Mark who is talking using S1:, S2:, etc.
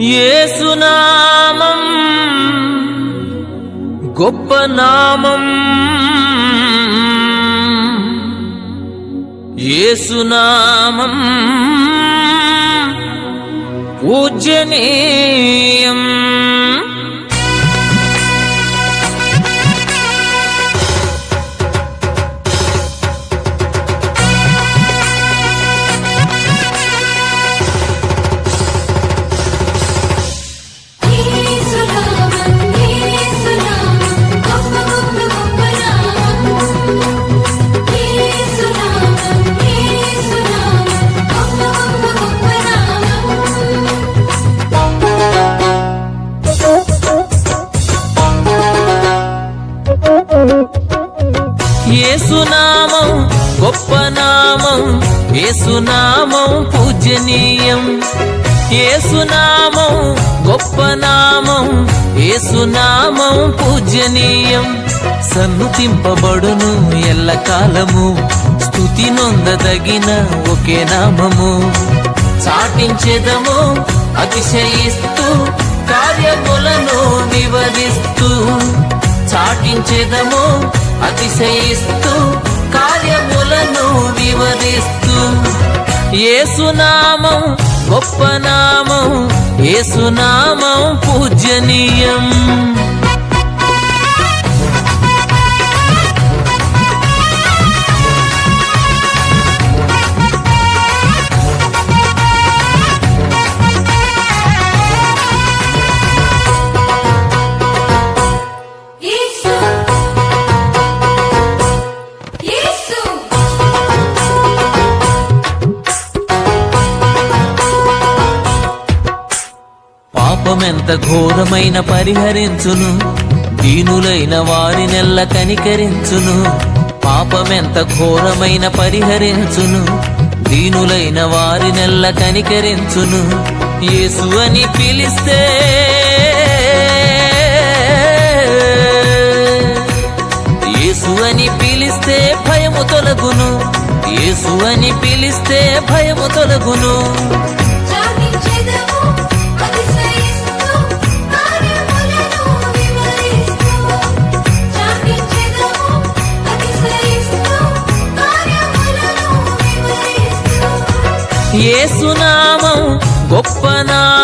S1: ఏసునామం గొప్ప నామం. ఏసునామం పూజనీయం ఏసునామం గొప్ప నామం ఏసునామం పూజనీయం. ఏసునామం గొప్ప నామం ఏసునామం పూజనీయం. సన్నుతింపబడును ఎల్లకాలము స్థుతి నొందదగిన ఒకే నామము. చాటించెదము అతిశయిస్తూ కార్యములను వివరిస్తూ చాటించెదము అతిశయిస్తూ కార్యములను వివరిస్తూ ఏసునామం గొప్ప నామం ఏసునామం పూజనీయం పాపమెంత ఘోరమైన పరిహరించును. దీనులైన వారి నెల్ల కనికరించును. పాపమెంత ఘోరమైన పరిహరించును. దీనులైన వారినెల్ల కనికరించును. యేసు అని పిలిస్తే యేసు అని పిలిస్తే భయము తొలగును. యేసు అని పిలిస్తే భయము తొలగును. ఏసునామం గొప్ప నామం.